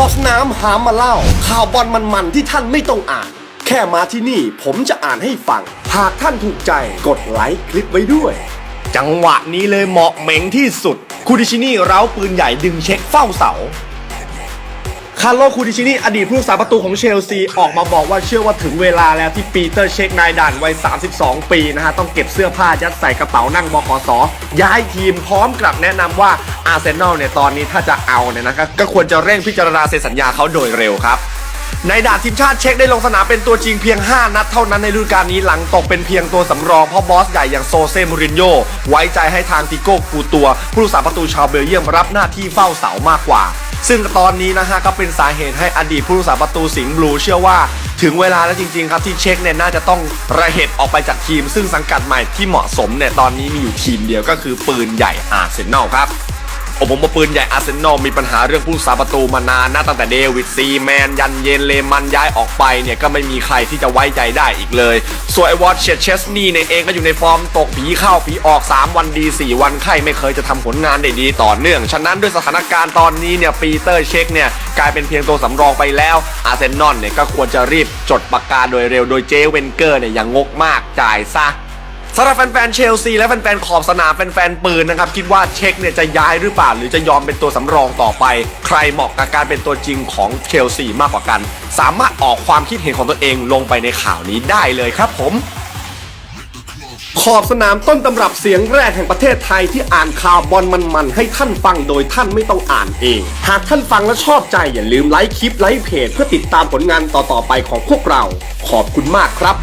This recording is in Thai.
อสนามหามมาเล่า ข่าวบอลมันๆที่ท่านไม่ต้องอ่าน แค่มาที่นี่ผมจะอ่านให้ฟัง หากท่านถูกใจกดไลค์คลิปไว้ด้วย จังหวะนี้เลยเหมาะเหม็งที่สุด คูดิชินี่เร้าปืนใหญ่ดึงเช็คเฝ้าเสาคาร์โลคูดิชินี่อดีตผู้รักษาประตูของเชลซี ออกมาบอกว่าเชื่อว่าถึงเวลาแล้วที่ปีเตอร์เช็คนายด่านวัย 32 ปีนะฮะ ต้องเก็บเสื้อผ้ายัดใส่กระเป๋านั่งบขสย้ายทีมพร้อมกลับแนะนำว่า อาร์เซนอลเนี่ยตอนนี้ถ้าจะเอาเนี่ยนะครับก็ควรจะเร่งพิจารณาเซ็นสัญญาเขาโดยเร็วครับในดาบทีมชาติเช็คได้ลงสนามเป็นตัวจริงเพียง 5 นัดเท่านั้นในฤดูกาลนี้หลังตกเป็นเพียงตัวสำรองเพราะบอสใหญ่อย่างโซเซมูรินโญ่ไว้ใจให้ทางติโก้กูตัว ผู้รักษาประตูชาวเบลเยียมรับหน้าที่เฝ้าเสามากกว่า ซึ่งตอนนี้นะฮะก็เป็นสาเหตุให้อดีตผู้รักษาประตูสิงห์บลูเชื่อว่า ถึงเวลาแล้วจริงๆครับที่เช็คเนี่ยน่าจะต้องระเหตุออกไปจากทีม ซึ่งสังกัดใหม่ที่เหมาะสมเนี่ยตอนนี้มีอยู่ทีมเดียวก็คือปืนใหญ่อาร์เซนอลครับ โอ้ผมว่าปืนใหญ่อาร์เซนอลมีปัญหาเรื่องผู้สาประตูมานานนะตั้งแต่เดวิดซีแมน ยันเยนเลมันย้ายออกไปเนี่ยก็ไม่มีใครที่จะไว้ใจได้อีกเลย ส่วนไอวอตเชเชสนี่เนี่ยเองก็อยู่ในฟอร์มตกผีเข้าผีออก 3 วันดี 4 วันไข้ไม่เคยจะทำผลงานได้ดีต่อเนื่อง ฉะนั้นด้วยสถานการณ์ตอนนี้เนี่ยปีเตอร์เช็คเนี่ยกลายเป็นเพียงตัวสำรองไปแล้วอาร์เซนอลเนี่ยก็ควรจะรีบจดปากกาโดยเร็วโดยเจเวนเกอร์เนี่ยอย่างงกมากจ่ายซะ สำหรับแฟนๆเชลซีและแฟนๆขอบสนามแฟนๆปืนนะครับคิดว่าเช็คเนี่ยจะย้ายหรือเปล่าหรือจะยอมเป็นตัวสำรองต่อไป ใครเหมาะกับการเป็นตัวจริงของเชลซีมากกว่ากัน สามารถออกความคิดเห็นของตัวเองลงไปในข่าวนี้ได้เลยครับผมขอบสนามต้นตำรับเสียงแรกแห่งประเทศไทยที่อ่านข่าวบอลมันๆ ให้ท่านฟังโดยท่านไม่ต้องอ่านเอง หากท่านฟังและชอบใจอย่าลืมไลค์คลิปไลค์เพจเพื่อติดตามผลงานต่อๆไปของพวกเรา ขอบคุณมากครับ